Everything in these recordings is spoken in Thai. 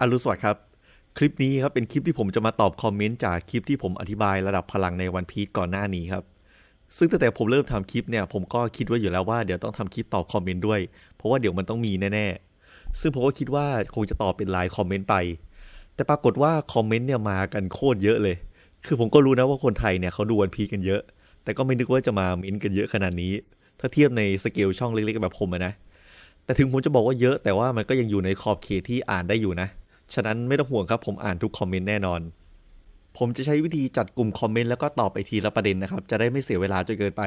อรุณสวัสดิ์ครับ คลิปนี้ครับเป็นคลิปที่ผมจะมาตอบคอมเมนต์จากคลิปที่ผมอธิบายระดับพลังในวันพี e ก่อนหน้านี้ครับ ซึ่งตั้งแต่ผมเริ่มทำคลิปเนี่ยผมก็คิดไว้อยู่แล้วว่าเดี๋ยวต้องทำคลิปตอบคอมเมนต์ด้วย เพราะว่าเดี๋ยวมันต้องมีแน่ๆ ซึ่งผมก็คิดว่าคงจะตอบเป็นลน์คอมเมนต์ไป แต่ปรากฏว่าคอมเมนต์เนี่ยมากันโคตรเยอะเลย คือผมก็รู้นะว่าคนไทยเนี่ยเขาดูวันพีกันเยอะ แต่ก็ไม่นึกว่าจะมาเม้นกันเยอะขนาดนี้ ถ้าเทียบในสเกลช่องเล็กๆแบบผมนะ แต่ถึงผมจะบอกว่าเยอะ แต่ว่ามันก็ยังอยู่ในขอบเขตที่อ่านได้อยู่นะ ฉะนั้นไม่ต้องห่วงครับผมอ่านทุกคอมเมนต์แน่นอน ผมจะใช้วิธีจัดกลุ่มคอมเมนต์แล้วก็ตอบไปทีละประเด็นนะครับ จะได้ไม่เสียเวลาจนเกินไป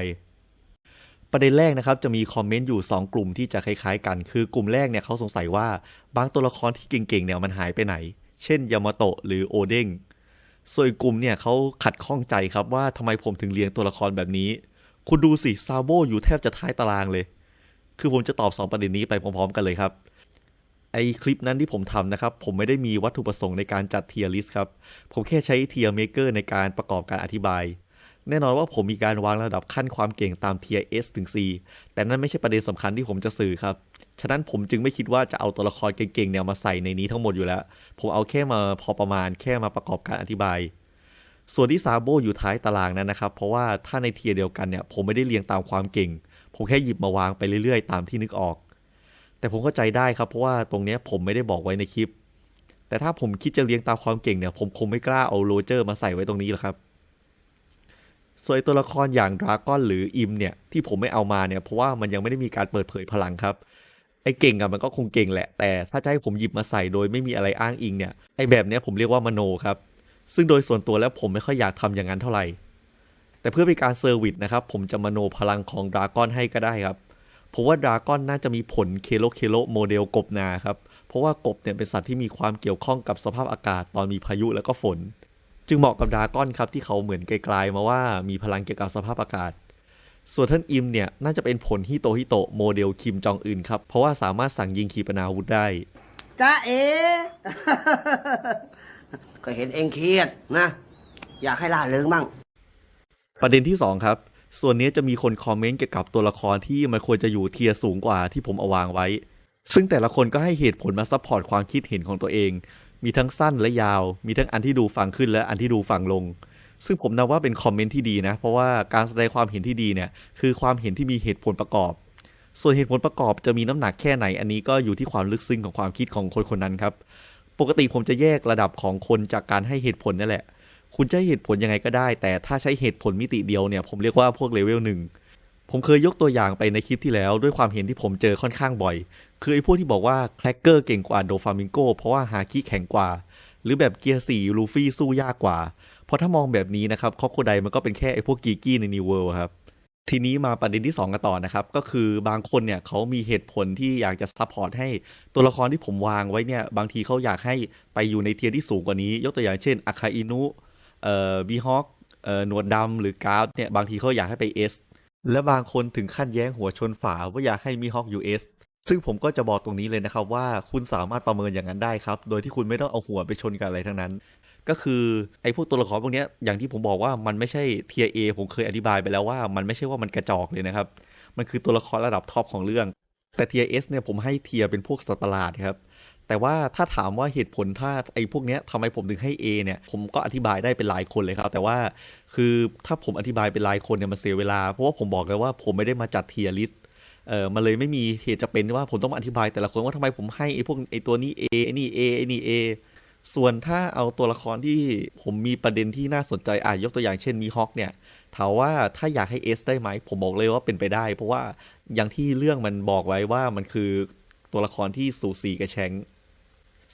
ประเด็นแรกนะครับ จะมีคอมเมนต์อยู่ 2 กลุ่มที่จะคล้ายๆกัน คือกลุ่มแรกเนี่ยเขาสงสัยว่าบางตัวละครที่เก่งๆเนี่ยมันหายไปไหน เช่นยามาโตะหรือโอเด้งส่วนอีกกลุ่มเนี่ยเขาขัดข้องใจครับว่าทำไมผมถึงเรียงตัวละครแบบนี้ คุณดูสิซาโบอยู่แทบจะท้ายตารางเลย คือผมจะตอบ 2 ประเด็นนี้ไปพร้อมๆ กันเลยครับ ไอคลิปนั้นที่ผมทำนะครับ ผมไม่ได้มีวัตถุประสงค์ในการจัดเทียร์ลิสต์ครับ ผมแค่ใช้เทียร์เมเกอร์ในการประกอบการอธิบาย แน่นอนว่าผมมีการวางระดับขั้นความเก่งตามเทียร์ S ถึง C แต่นั่นไม่ใช่ประเด็นสำคัญที่ผมจะสื่อครับ ฉะนั้นผมจึงไม่คิดว่าจะเอาตัวละครเก่งๆเนี่ยมาใส่ในนี้ทั้งหมดอยู่แล้ว ผมเอาแค่มาพอประมาณแค่มาประกอบการอธิบาย ส่วนที่ซาโบอยู่ท้ายตารางนั้นนะครับ เพราะว่าถ้าในเทียร์เดียวกันเนี่ยผมไม่ได้เรียงตามความเก่ง ผมแค่หยิบมาวางไปเรื่อยๆ ตามที่นึกออก แต่ผมเข้าใจได้ครับเพราะว่าตรงเนี้ยผมไม่ได้บอกไว้ในคลิป แต่ถ้าผมคิดจะเรียงตามความเก่งเนี่ย ผมคงไม่กล้าเอาโรเจอร์มาใส่ไว้ตรงนี้หรอกครับส่วนตัวละครอย่างดราก้อนหรืออิมเนี่ยที่ผมไม่เอามาเนี่ยเพราะว่ามันยังไม่ได้มีการเปิดเผยพลังครับไอ้เก่งอะมันก็คงเก่งแหละ แต่ถ้าจะให้ผมหยิบมาใส่โดยไม่มีอะไรอ้างอิงเนี่ยไอ้แบบเนี้ยผมเรียกว่ามโนครับ ซึ่งโดยส่วนตัวแล้วผมไม่ค่อยอยากทำอย่างนั้นเท่าไหร่ แต่เพื่อเป็นการเซอร์วิสนะครับผมจะมโนพลังของดราก้อนให้ก็ได้ครับ ผมว่าดราก้อนน่าจะมีผลเคโลเคโลโมเดลกบนาครับ เพราะว่ากบเนี่ยเป็นสัตว์ที่มีความเกี่ยวข้องกับสภาพอากาศตอนมีพายุแล้วก็ฝน จึงเหมาะกับดราก้อนครับที่เขาเหมือนไกลๆมาว่ามีพลังเกี่ยวกับสภาพอากาศ ส่วนท่านอิมเนี่ยน่าจะเป็นผลฮิโตฮิโตะโมเดลคิมจองอึนครับ เพราะว่าสามารถสั่งยิงขีปนาวุธได้จ้าเอ ก็เห็นเองเครียดนะ อยากให้ล่าเริงบ้าง ประเด็นที่2ครับ ส่วนนี้จะมีคนคอมเมนต์เกี่ยวกับตัวละครที่มันควรจะอยู่เทียร์สูงกว่าที่ผมเอาวางไว้ ซึ่งแต่ละคนก็ให้เหตุผลมาซัพพอร์ตความคิดเห็นของตัวเอง มีทั้งสั้นและยาว มีทั้งอันที่ดูฟังขึ้นและอันที่ดูฟังลง ซึ่งผมนับว่าเป็นคอมเมนต์ที่ดีนะ เพราะว่าการแสดงความเห็นที่ดีเนี่ย คือความเห็นที่มีเหตุผลประกอบ ส่วนเหตุผลประกอบจะมีน้ำหนักแค่ไหน อันนี้ก็อยู่ที่ความลึกซึ้งของความคิดของคนคนนั้นครับ ปกติผมจะแยกระดับของคนจากการให้เหตุผลนั่นแหละ คุณจะให้เหตุผลยังไงก็ได้ แต่ถ้าใช้เหตุผลมิติเดียวเนี่ยผมเรียกว่าพวกเลเวลหนึ่งผมเคยยกตัวอย่างไปในคลิปที่แล้วด้วยความเห็นที่ผมเจอค่อนข้างบ่อย คือไอ้พวกที่บอกว่าแคลกเกอร์เก่งกว่าโดฟามิงโกเพราะว่าฮาคิแข็งกว่า หรือแบบเกียร์สี่ลูฟี่สู้ยากกว่า เพราะถ้ามองแบบนี้นะครับคอโคไดมันก็เป็นแค่ไอ้พวกกีกี้ในนิวเวิลด์ครับทีนี้มาประเด็นที่ 2 กันต่อนะครับ ก็คือบางคนเนี่ยเขามีเหตุผลที่อยากจะซัพพอร์ตให้ตัวละครที่ผมวางไว้เนี่ย บางทีเขาอยากให้ไปอยู่ในเทียร์ที่สูงกว่านี้ ยกตัวอย่างเช่นอาคาอินุ เอ่อบีฮอคเอ่อหนวดดำหรือการ์ดเนี่ยบางทีเขาอยากให้ไป S และบางคนถึงขั้นแย้งหัวชนฝาว่าอยากให้มีฮอคอยู่ S ซึ่งผมก็จะบอกตรงนี้เลยนะครับว่าคุณสามารถประเมินอย่างนั้นได้ครับ โดยที่คุณไม่ต้องเอาหัวไปชนกับอะไรทั้งนั้น ก็คือไอ้พวกตัวละครพวกนี้อย่างที่ผมบอกว่ามันไม่ใช่เทียเอผมเคยอธิบายไปแล้วว่ามันไม่ใช่ว่ามันกระจอกเลยนะครับ มันคือตัวละครระดับท็อปของเรื่อง แต่เทียเอสเนี่ยผมให้เทียเป็นพวกสัตว์ประหลาดครับ แต่ว่าถ้าถามว่าเหตุผลถ้าไอ้พวกเนี้ยทำไมผมถึงให้ A เนี่ย ผมก็อธิบายได้เป็นหลายคนเลยครับ แต่ว่าคือถ้าผมอธิบายเป็นรายคนเนี่ยมันเสียเวลา เพราะว่าผมบอกเลยว่าผมไม่ได้มาจัดเทียลิสต์เออมันเลยไม่มีเหตุจะเป็นว่าผมต้องมาอธิบาย แต่ละคนว่าทำไมผมให้ไอ้พวกไอ้ตัวนี้ A ไอ้นี่ A ไอ้นี่ A ส่วนถ้าเอาตัวละครที่ผมมีประเด็นที่น่าสนใจอะยกตัวอย่างเช่นมีฮอคเนี่ยถามว่าถ้าอยากให้ S ได้ไหม ผมบอกเลยว่าเป็นไปได้ เพราะว่าอย่างที่เรื่องมันบอกไว้ว่ามันคือตัวละครที่สูสีกับแชง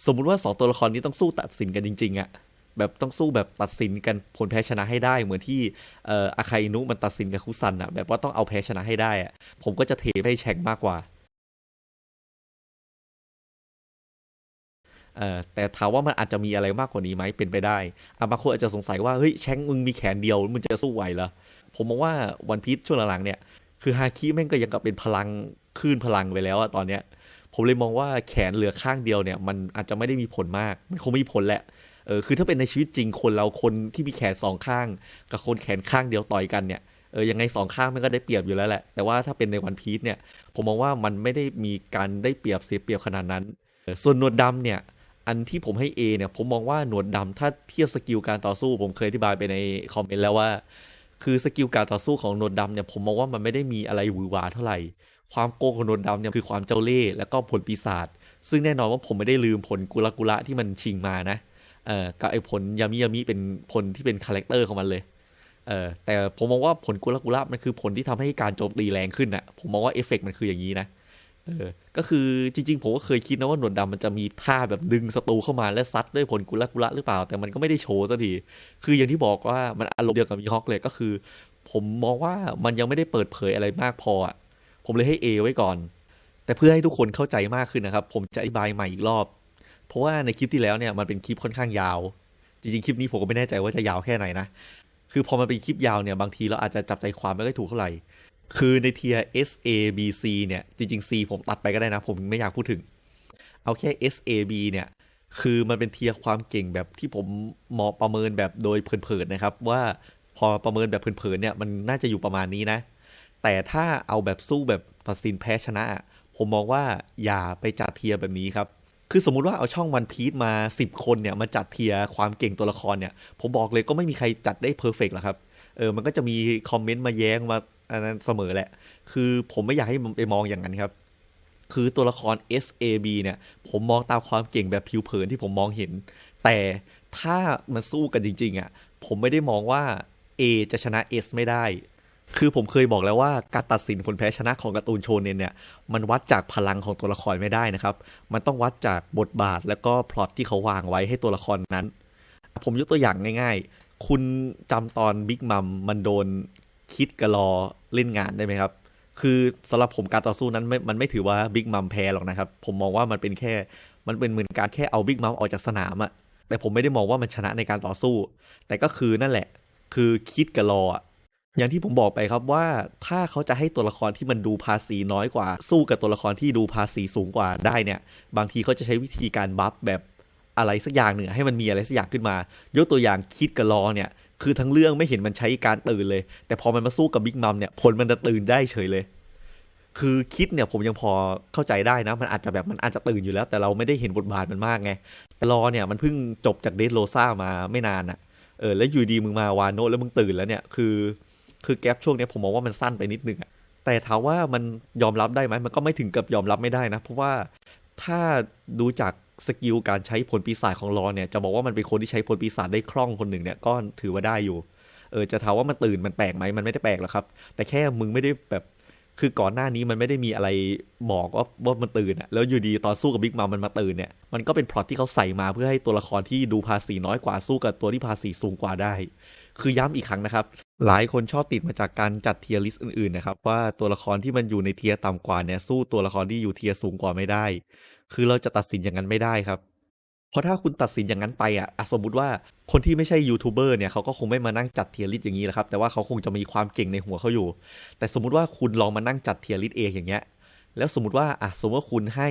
สมมุติว่าสองตัวละครนี้ต้องสู้ตัดสินกันจริงๆอะแบบต้องสู้แบบตัดสินกันผลแพ้ชนะให้ได้ เหมือนที่เอ่ออาคาอินุมันตัดสินกับคุซันอะแบบว่าต้องเอาแพ้ชนะให้ได้อะผมก็จะเทให้แชงมากกว่าเอ่อแต่ถามว่ามันอาจจะมีอะไรมากกว่านี้ไหมเป็นไปได้อะบางคนอาจจะสงสัยว่าเฮ้ยแชงมึงมีแขนเดียวมึงจะสู้ไหวเหรอผมมองว่าวันพีชช่วงหลังๆเนี่ย คือฮาคิแม่งก็ยังกับเป็นพลังคลื่นพลังไปแล้วอะตอนเนี้ย ผมเลยมองว่าแขนเหลือข้างเดียวเนี่ย มันอาจจะไม่ได้มีผลมาก มันคงไม่มีผลแหละเออคือถ้าเป็นในชีวิตจริงคนเราคนที่มีแขนสองข้าง กับคนแขนข้างเดียวต่อยกันเนี่ยเออยังไงสองข้างมันก็ได้เปรียบอยู่แล้วแหละ แต่ว่าถ้าเป็นในวันพีชเนี่ยผมมองว่ามันไม่ได้มีการได้เปรียบเสียเปรียบขนาดนั้นเออส่วนหนวดดำเนี่ยอันที่ผมให้ A เนี่ยผมมองว่าหนวดดำถ้าเทียบสกิลการต่อสู้ ผมเคยอธิบายไปในคอมเมนต์แล้วว่า คือสกิลการต่อสู้ของหนวดดำเนี่ยผมมองว่ามันไม่ได้มีอะไรหวือหวาเท่าไหร่ ความโกงของหนดำเนี่ยคือความเจ้าเล่ห์แล้วก็ผลปีศาจซึ่งแน่นอนว่าผมไม่ได้ลืมผลกุลกุละที่มันชิงมานะเออกับไอ้ผลยามิยามิเป็นผลที่เป็นคาแรคเตอร์ของมันเลยเออแต่ผมมองว่าผลกุลกุละมันคือผลที่ทำให้การโจมตีแรงขึ้นน่ะผมมองว่าเอฟเฟกต์มันคืออย่างนี้นะเออก็คือจริง ๆ ผมก็เคยคิดนะว่าหนวดดำมันจะมีท่าแบบดึงศัตรูเข้ามาและซัดด้วยผลกุละกุละหรือเปล่า แต่มันก็ไม่ได้โชว์สักทีคืออย่างที่บอกว่ามันอารมณ์เดียวกับมีฮอกเลยก็คือ ผมมองว่ามันยังไม่ได้เปิดเผยอะไรมากพออะ ผมเลยให้ A ไว้ก่อน แต่เพื่อให้ทุกคนเข้าใจมากขึ้นนะครับ ผมจะอธิบายใหม่อีกรอบ เพราะว่าในคลิปที่แล้วเนี่ยมันเป็นคลิปค่อนข้างยาว จริงๆคลิปนี้ผมก็ไม่แน่ใจว่าจะยาวแค่ไหนนะ คือพอมันเป็นคลิปยาวเนี่ยบางทีเราอาจจะจับใจความไม่ค่อยถูกเท่าไหร่ คือในเทีย S A B C เนี่ยจริงๆ C ผมตัดไปก็ได้นะ ผมไม่อยากพูดถึง เอาแค่ S A B เนี่ยคือมันเป็นเทียความเก่งแบบที่ผมมองประเมินแบบโดยเผินๆนะครับ ว่าพอประเมินแบบเผินๆเนี่ยมันน่าจะอยู่ประมาณนี้นะ แต่ถ้าเอาแบบสู้แบบตัดสินแพ้ชนะ ผมมองว่าอย่าไปจัดเทียร์แบบนี้ครับ คือสมมุติว่าเอาช่องวันพี e มา 10 คนเนี่ยมาจัดเทียร์ความเก่งตัวละครเนี่ย ผมบอกเลยก็ไม่มีใครจัดได้เพอร์เฟกต์หรอกครับเออมันก็จะมีคอมเมนต์มาแย้งมาอันนั้นเสมอแหละ คือผมไม่อยากให้ไปมองอย่างนั้นครับ คือตัวละคร SAB เนี่ย ผมมองตามความเก่งแบบผิวเผินที่ผมมองเห็น แต่ถ้ามันสู้กันจริง ๆอะผมไม่ได้มองว่า A จะชนะ S ไม่ได้ คือผมเคยบอกแล้วว่าการตัดสินผลแพ้ชนะของการ์ตูนโชเนนเนี่ย มันวัดจากพลังของตัวละครไม่ได้นะครับ มันต้องวัดจากบทบาทแล้วก็พล็อตที่เขาวางไว้ให้ตัวละครนั้น ผมยกตัวอย่างง่าย ๆ คุณจำตอนบิ๊กมัมมันโดนคิดกะลอเล่นงานได้ไหมครับ คือสำหรับผมการต่อสู้นั้นม่มันไม่ถือว่าบิ๊กมัมแพ้หรอกนะครับ ผมมองว่ามันเป็นแค่ มันเป็นเหมือนการแค่เอาบิ๊กมัมออกจากสนามอะแต่ผมไม่ได้มองว่ามันชนะในการต่อสู้ แต่ก็คือนั่นแหละ คือคิดกะลอ อย่างที่ผมบอกไปครับว่าถ้าเขาจะให้ตัวละครที่มันดูภาษีน้อยกว่า สู้กับตัวละครที่ดูภาษีสูงกว่าได้เนี่ย บางทีเขาจะใช้วิธีการบัฟแบบอะไรสักอย่างหนึ่งให้มันมีอะไรสักอย่างขึ้นมา ยกตัวอย่างคิดกับลอเนี่ย คือทั้งเรื่องไม่เห็นมันใช้การตื่นเลย แต่พอมันมาสู้กับบิ๊กมัมเนี่ยผลมันจะตื่นได้เฉยเลย คือคิดเนี่ยผมยังพอเข้าใจได้นะ มันอาจจะแบบมันอาจจะตื่นอยู่แล้ว แต่เราไม่ได้เห็นบทบาทมันมากไงแต่รอเนี่ยมันเพิ่งจบจากเดดโรซ่ามาไม่นานอะเออแล้วอยู่ดีมึงมาวานโนแล้วมึงตื่นแล้วเนี่ยคือ คือแกลบช่วงนี้ผมมองว่ามันสั้นไปนิดนึงอะแต่ถามว่ามันยอมรับได้ไหมมันก็ไม่ถึงกับยอมรับไม่ได้นะ เพราะว่าถ้าดูจากสกิลการใช้ผลปีศาจของรอเนี่ยจะบอกว่ามันเป็นคนที่ใช้ผลปีศาจได้คล่องคนหนึ่งเนี่ยก็ถือว่าได้อยู่เออจะถามว่ามันตื่นมันแปลกไหมมันไม่ได้แปลกหรอกครับ แต่แค่มึงไม่ได้แบบคือก่อนหน้านี้มันไม่ได้มีอะไรบอกว่าว่ามันตื่นอะแล้วอยู่ดีตอนสู้กับบิ๊กมัมมันมาตื่นเนี่ยมันก็เป็นพล็อตที่เขาใส่มาเพื่อให้ตัวละครที่ดูภาษีน้อยกว่าสู้กับตัวที่ภาษีสูงกว่าได้ คือย้ำอีกครั้งนะครับ หลายคนชอบติดมาจากการจัดเทียร์ลิสต์อื่นๆนะครับ ว่าตัวละครที่มันอยู่ในเทียร์ต่ำกว่าเนี่ยสู้ตัวละครที่อยู่เทียร์สูงกว่าไม่ได้ คือเราจะตัดสินอย่างนั้นไม่ได้ครับ เพราะถ้าคุณตัดสินอย่างนั้นไปอะสมมติว่าคนที่ไม่ใช่ยูทูบเบอร์เนี่ยเขาก็คงไม่มานั่งจัดเทียร์ลิสต์อย่างนี้แหละครับแต่ว่าเขาคงจะมีความเก่งในหัวเขาอยู่ แต่สมมติว่าคุณลองมานั่งจัดเทียร์ลิสต์เองอย่างเงี้ย แล้วสมมติว่าอะสมมติว่าคุณให้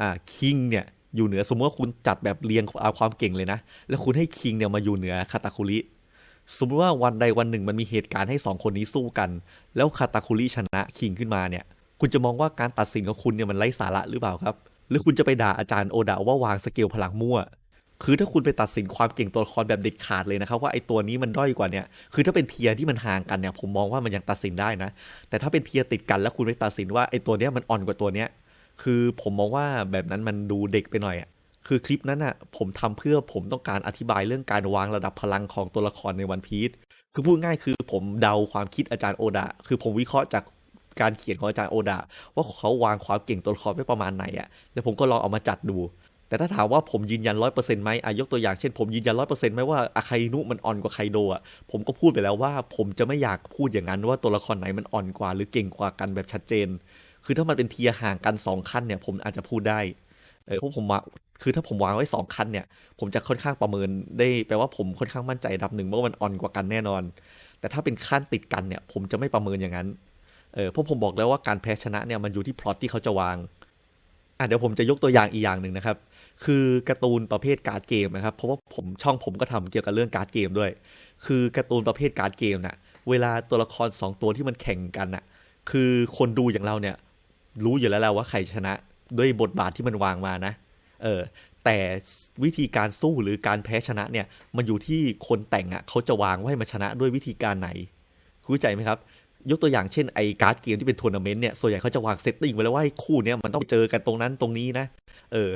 อ่าคิงเนี่ยอยู่เหนือสมมติว่าคุณจัดแบบเรียงเอาความเก่งเลยนะ แล้วคุณให้คิงเนี่ยมาอยู่เหนือคาตาคุริ สมมติว่าวันใดวันหนึ่งมันมีเหตุการณ์ให้สองคนนี้สู้กัน แล้วคาตาคุริชนะคิงขึ้นมาเนี่ย คุณจะมองว่าการตัดสินของคุณเนี่ยมันไร้สาระหรือเปล่าครับ หรือคุณจะไปด่าอาจารย์โอดะว่าวางสเกลพลังมั่ว คือถ้าคุณไปตัดสินความเก่งตัวละครแบบเด็ดขาดเลยนะครับ ว่าไอ้ตัวนี้มันด้อยกว่าเนี่ย คือถ้าเป็นเทียที่มันห่างกันเนี่ยผมมองว่ามันยังตัดสินได้นะ แต่ถ้าเป็นเทียติดกันแล้วคุณไปตัดสินว่าไอ้ตัวเนี้ยมันอ่อนกว่าตัวเนี้ย คือผมมองว่าแบบนั้นมันดูเด็กไปหน่อยอะ คือคลิปนั้นอะผมทำเพื่อผมต้องการอธิบายเรื่องการวางระดับพลังของตัวละครในวันพีซคือพูดง่ายคือผมเดาความคิดอาจารย์โอดะคือผมวิเคราะห์จากการเขียนของอาจารย์โอดะว่าเขาวางความเก่งตัวละครไว้ประมาณไหนอะแล้วผมก็ลองเอามาจัดดู แต่ถ้าถามว่าผมยืนยันร้อยเปอร์เซ็นต์ไหมอายกตัวอย่างเช่นผมยืนยันร้อยเปอร์เซ็นต์ไหมว่าอาคาินุมันอ่อนกว่าไคโดอะผมก็พูดไปแล้วว่า ผมจะไม่อยากพูดอย่างนั้นว่าตัวละครไหนมันอ่อนกว่า หรือเก่งกว่ากันแบบชัดเจน คือถ้ามันเป็นเทียห่างกันสองขั้นเนี่ย ผมอาจจะพูดได้ เออพราะผมว่าคือถ้าผมวางไว้สองขั้นเนี่ย ผมจะค่อนข้างประเมินได้แปลว่าผมค่อนข้างมั่นใจดับหนึ่งว่ามันอ่อนกว่ากันแน่นอน แต่ถ้าเป็นขั้นติดกันเนี่ย ผมจะไม่ประเมินอย่างนั้นเออเพราะผมบอกแล้วว่าการแพ้ชนะเนี่ยมันอยู่ที่พล็อตที่เขาจะวางอะเดี๋ยวผมจะยกตัวอย่างอีกอย่างหนึ่งนะครับ คือการ์ตูนประเภทการ์ดเกมนะครับ เพราะว่าผมช่องผมก็ทำเกี่ยวกับเรื่องการ์ดเกมด้วย คือการ์ตูนประเภทการ์ดเกมน่ะ เวลาตัวละครสองตัวที่มันแข่งกันน่ะ คือคนดูอย่างเราเนี่ย รู้อยู่แล้วแหละว่าใครชนะ ด้วยบทบาทที่มันวางมานะ เออ แต่วิธีการสู้หรือการแพ้ชนะเนี่ย มันอยู่ที่คนแต่งอะ่ะเขาจะวางว่าให้มันชนะด้วยวิธีการไหนคุณเข้าใจไหมครับ ยกตัวอย่างเช่นไอการ์ดเกมที่เป็นทัวร์นาเมนต์เนี่ย ส่วนใหญ่เขาจะวางเซตติ้งไว้แล้วว่าให้คู่เนี้ยมันต้องเจอกันตรงนั้นตรงนี้นะ เออ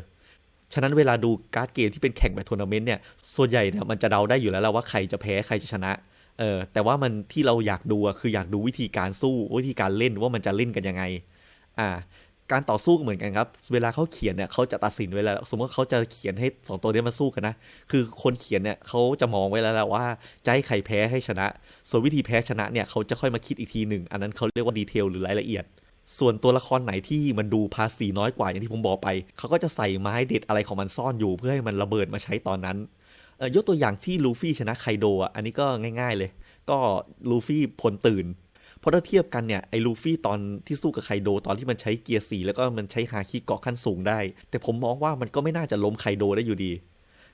ฉะนั้นเวลาดูการ์ดเกมที่เป็นแข่งแบบทัวร์นาเมนต์เนี่ย ส่วนใหญ่เนี่ยมันจะเดาได้อยู่แล้วและว่าใครจะแพ้ใครจะชนะ เออ แต่ว่ามันที่เราอยากดูอะคืออยากดูวิธีการสู้วิธีการเล่นว่ามันจะเล่นกันยังไง อ่า การต่อสู้เหมือนกันครับ เวลาเขาเขียนเนี่ยเขาจะตัดสินไว้แล้ว สมมติเขาจะเขียนให้สองตัวนี้มาสู้กันนะ คือคนเขียนเนี่ยเขาจะมองไว้แล้วแหละว่าจะให้ใครแพ้ให้ชนะ ส่วนวิธีแพ้ชนะเนี่ยเขาจะค่อยมาคิดอีกทีหนึ่ง อันนั้นเขาเรียกว่าดีเทลหรือรายละเอียด ส่วนตัวละครไหนที่มันดูภาษีน้อยกว่าอย่างที่ผมบอกไป เขาก็จะใส่ไม้เด็ดอะไรของมันซ่อนอยู่ เพื่อให้มันระเบิดมาใช้ตอนนั้นยกตัวอย่างที่ลูฟี่ชนะไคโดอะ อันนี้ก็ง่าย ๆเลย ก็ลูฟี่พลตื่น เพราะถ้าเทียบกันเนี่ยไอ้ลูฟี่ตอนที่สู้กับไคโดตอนที่มันใช้เกียร์สี่แล้วก็มันใช้ฮาคิเกาะขั้นสูงได้ แต่ผมมองว่ามันก็ไม่น่าจะล้มไคโดได้อยู่ดี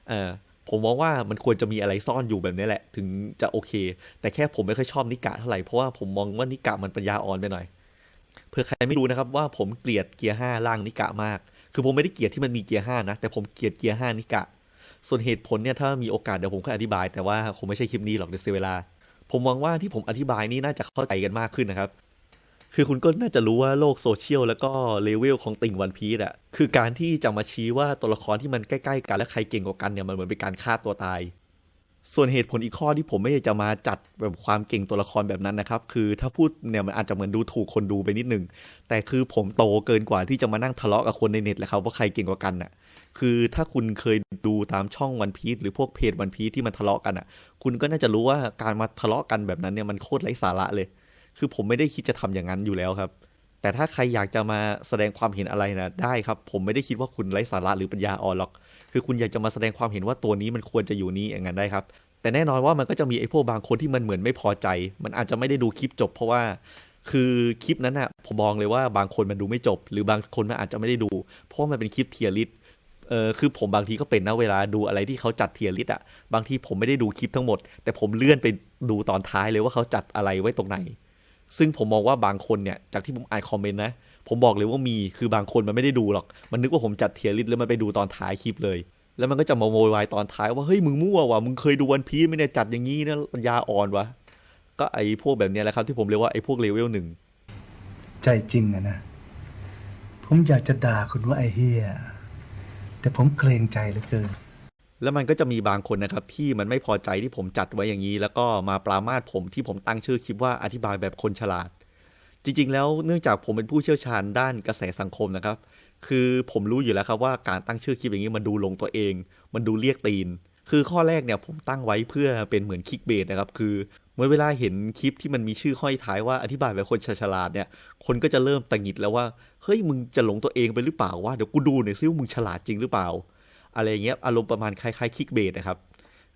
เออผมมองว่ามันควรจะมีอะไรซ่อนอยู่แบบนี้แหละ ถึงจะโอเค แต่แค่ผมไม่ค่อยชอบนิกะเท่าไหร่เพราะว่าผมมองว่านิกะมันปัญญาอ่อนไปหน่อยเพื่อใครไม่รู้นะครับว่าผมเกลียดเกียร์ห้าล่างนิกะมาก คือผมไม่ได้เกลียดที่มันมีเกียร์ห้านะแต่ผมเกลียดเกียร์ห้านิกะ ส่วนเหตุผลเนี่ยถ้ามีโอกาสเดี๋ยวผมค่อยอธิบาย แต่ว่าคงไม่ใช่คลิปนี้หรอกเดี๋ยวเสียเวลา ผมหวังว่าที่ผมอธิบายนี้น่าจะเข้าใจกันมากขึ้นนะครับ คือคุณก็น่าจะรู้ว่าโลกโซเชียลแล้วก็เลเวลของติ่งวันพีซอะคือการที่จะมาชี้ว่าตัวละครที่มันใกล้ๆกันและใครเก่งกว่ากันเนี่ยมันเหมือนเป็นการฆ่าตัวตาย ส่วนเหตุผลอีกข้อที่ผมไม่อยากจะมาจัดแบบความเก่งตัวละครแบบนั้นนะครับ คือถ้าพูดเนี่ยมันอาจจะเหมือนดูถูกคนดูไปนิดนึง แต่คือผมโตเกินกว่าที่จะมานั่งทะเลาะกับคนในเน็ตแหละครับว่าใครเก่งกว่ากันน่ะ คือถ้าคุณเคยดูตามช่องวันพีซหรือพวกเพจวันพีซที่มันทะเลาะกันอะ คุณก็น่าจะรู้ว่าการมาทะเลาะกันแบบนั้นเนี่ยมันโคตรไร้สาระเลย คือผมไม่ได้คิดจะทำอย่างนั้นอยู่แล้วครับ แต่ถ้าใครอยากจะมาแสดงความเห็นอะไรนะได้ครับ ผมไม่ได้คิดว่าคุณไร้สาระหรือปัญญาอ่อนหรอก คือคุณอยากจะมาแสดงความเห็นว่าตัวนี้มันควรจะอยู่นี้อย่างนั้นได้ครับ แต่แน่นอนว่ามันก็จะมีไอ้พวกบางคนที่มันเหมือนไม่พอใจ มันอาจจะไม่ได้ดูคลิปจบ เพราะว่าคือคลิปนั้นอะผมมองเลยว่าบางคนมันดูไม่จบ หรือบางคนมันอาจจะไม่ได้ดู เพราะมันเป็นคลิปเทียริสเออคือผมบางทีก็เป็นนะเวลาดูอะไรที่เขาจัดเทียริสอะบางทีผมไม่ได้ดูคลิปทั้งหมด แต่ผมเลื่อนไปดูตอนท้ายเลยว่าเขาจัดอะไรไว้ตรงไหน ซึ่งผมมองว่าบางคนเนี่ยจากที่ผมอ่านคอมเมนต์นะ ผมบอกเลยว่ามีคือบางคนมันไม่ได้ดูหรอก มันนึกว่าผมจัดเทียร์ลิสต์แล้วมันไปดูตอนท้ายคลิปเลย แล้วมันก็จะมาโวยวายตอนท้ายว่าเฮ้ยมึงมั่วว่ะมึงเคยดูวันพีซไหมเนี่ยจัดอย่างนี้นะปัญญาอ่อนวะก็ไอ้พวกแบบเนี้ยแหละครับที่ผมเรียกว่าไอ้พวกเลเวลหนึ่งใจจริงอะนะ ผมอยากจะด่าคุณว่าไอ้เฮียแต่ผมเกรงใจเหลือเกิน แล้วมันก็จะมีบางคนนะครับที่มันไม่พอใจที่ผมจัดไว้อย่างนี้ แล้วก็มาปรามาสผมที่ผมตั้งชื่อคลิปว่าอธิบายแบบคนฉลาด จริงๆ แล้วเนื่องจากผมเป็นผู้เชี่ยวชาญด้านกระแสสังคมนะครับ คือผมรู้อยู่แล้วครับว่าการตั้งชื่อคลิปอย่างนี้มันดูลงตัวเอง มันดูเรียกตีน คือข้อแรกเนี่ยผมตั้งไว้เพื่อเป็นเหมือนคลิกเบสนะครับ คือเมื่อเวลาเห็นคลิปที่มันมีชื่อห้อยท้ายว่าอธิบายแบบคนฉลาดเนี่ย คนก็จะเริ่มตังหิดแล้วว่า เฮ้ยมึงจะหลงตัวเองไปหรือเปล่าวะเดี๋ยวกูดูหน่อยซิว่ามึงฉลาดจริงหรือเปล่า อะไรเงี้ยอารมณ์ประมาณคล้ายๆคลิกเบสนะครับ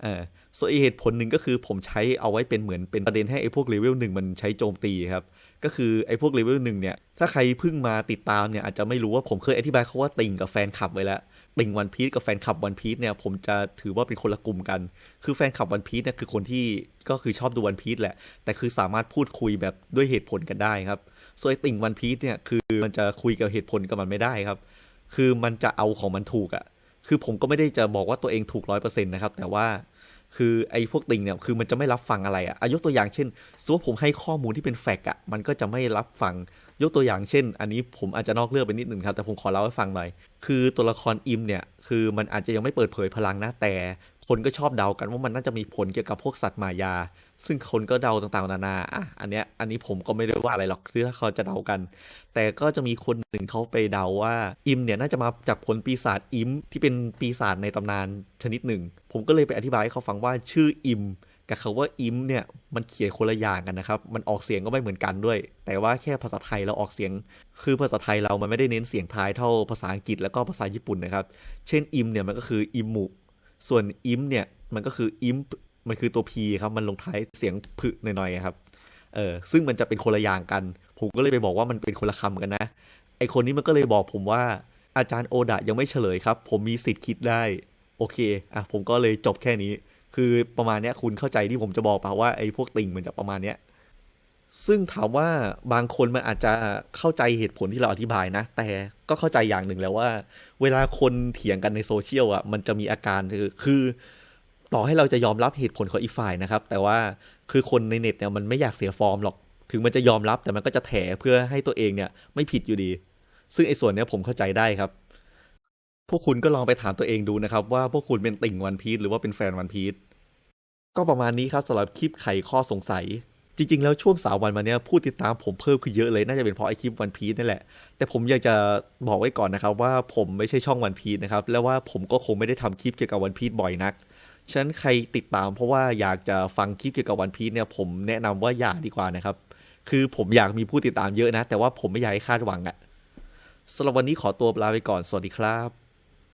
ออส่วนอีเหตุผลหนึ่งก็คือผมใช้เอาไว้เป็นเหมือนเป็นประเด็นให้ไอ้พวกเลเวลหนึ่งมันใช้โจมตีครับ ก็คือไอ้พวกเลเวลหนึ่งเนี่ย ถ้าใครเพิ่งมาติดตามเนี่ยอาจจะไม่รู้ว่าผมเคยอธิบายเขาว่าติ่งกับแฟนคลับไว้แล้ว ติ่งวันพีซกับแฟนคลับวันพีซเนี่ยผมจะถือว่าเป็นคนละกลุ่มกัน คือแฟนคลับวันพีซเนี่ยคือคนที่ก็คือชอบดูวันพีซแหละ แต่คือสามารถพูดคุยแบบด้วยเหตุผลกันได้ครับ ส่วนไอ้ติ่งวันพีซเนี่ยคือมันจะคุยกับเหตุผลกับมันไม่ได้ครับ คือมันจะเอาของมันถูกอะ คือผมก็ไม่ได้จะบอกว่าตัวเองถูกร้อยเปอร์เซ็นต์นะครับ แต่ว่าคือไอ้พวกติงเนี่ยคือมันจะไม่รับฟังอะไรอะ่ะยกตัวอย่างเช่นสมมติผมให้ข้อมูลที่เป็นแฟกต์อะมันก็จะไม่รับฟังยกตัวอย่างเช่น อันนี้ผมอาจจะนอกเรื่องไปนิดหนึ่งครับ แต่ผมขอเล่าให้ฟังหน่อย คือตัวละครอิมเนี่ย คือมันอาจจะยังไม่เปิดเผยพลังนะแต่ คนก็ชอบเดากันว่ามันน่าจะมีผลเกี่ยวกับพวกสัตว์มายา ซึ่งคนก็เดาต่างๆ นานาอะอันเนี้ยอันนี้ผมก็ไม่ได้ว่าอะไรหรอกคือถ้าเขาจะเดากัน แต่ก็จะมีคนหนึ่งเขาไปเดาว่าอิมเนี่ยน่าจะมาจากผลปีศาจอิมที่เป็นปีศาจในตำนานชนิดหนึ่ง ผมก็เลยไปอธิบายให้เขาฟังว่าชื่ออิมกับคาว่าอิมเนี่ยมันเขียนคนละอย่างกันนะครับ มันออกเสียงก็ไม่เหมือนกันด้วย แต่ว่าแค่ภาษาไทยเราออกเสียง คือภาษาไทยเรามันไม่ได้เน้นเสียงท้ายเท่าภาษาอังกฤษแล้วก็ภาษาญี่ปุ่นนะครับ เช่นอิมเนี่ยมันก็คืออิมุ ส่วนอิมเนี่ยมันก็คืออิม มันคือตัว P ครับ มันลงท้ายเสียงผึหน่อยๆครับ เออ ซึ่งมันจะเป็นคนละอย่างกัน ผมก็เลยไปบอกว่ามันเป็นคนละคำกันนะ ไอคนนี้มันก็เลยบอกผมว่าอาจารย์โอดะยังไม่เฉลยครับ ผมมีสิทธิ์คิดได้ โอเค อะ ผมก็เลยจบแค่นี้ คือประมาณเนี้ยคุณเข้าใจที่ผมจะบอกปล่าว่าไอพวกติ่งมันจะประมาณเนี้ย ซึ่งถามว่าบางคนมันอาจจะเข้าใจเหตุผลที่เราอธิบายนะ แต่ก็เข้าใจอย่างหนึ่งแล้วว่า เวลาคนเถียงกันในโซเชียลอะ มันจะมีอาการคือคือ ต่อให้เราจะยอมรับเหตุผลของอีกฝ่ายนะครับ แต่ว่าคือคนในเน็ตเนี่ยมันไม่อยากเสียฟอร์มหรอก ถึงมันจะยอมรับแต่มันก็จะแถเพื่อให้ตัวเองเนี่ย ไม่ผิดอยู่ดี ซึ่งไอ้ส่วนเนี้ยผมเข้าใจได้ครับ พวกคุณก็ลองไปถามตัวเองดูนะครับ ว่าพวกคุณเป็นติ่งวันพีชหรือว่าเป็นแฟนวันพีชก็ประมาณนี้ครับสำหรับคลิปไขข้อสงสัย จริง ๆ แล้วช่วงสามวันมาเนี้ยผู้ติดตามผมเพิ่มขึ้นเยอะเลย น่าจะเป็นเพราะไอคลิปวันพีชนั่นแหละ แต่ผมอยากจะบอกไว้ก่อนนะครับ ว่าผมไม่ใช่ช่องวันพีชนะครับ และว่าผมก็คงไม่ได้ทำคลิปเกี่ยวกับวันพีชบ่อยนัก ฉะนั้นใครติดตามเพราะว่าอยากจะฟังคลิปเกี่ยวกับวันพีชเนี่ยผมแนะนำว่าอย่าดีกว่านะครับ คือผมอยากมีผู้ติดตามเยอะนะ แต่ว่าผมไม่อยากให้คาดหวังอะสำหรับวันนี้ขอตัวลาไปก่อน สวัสดีครับ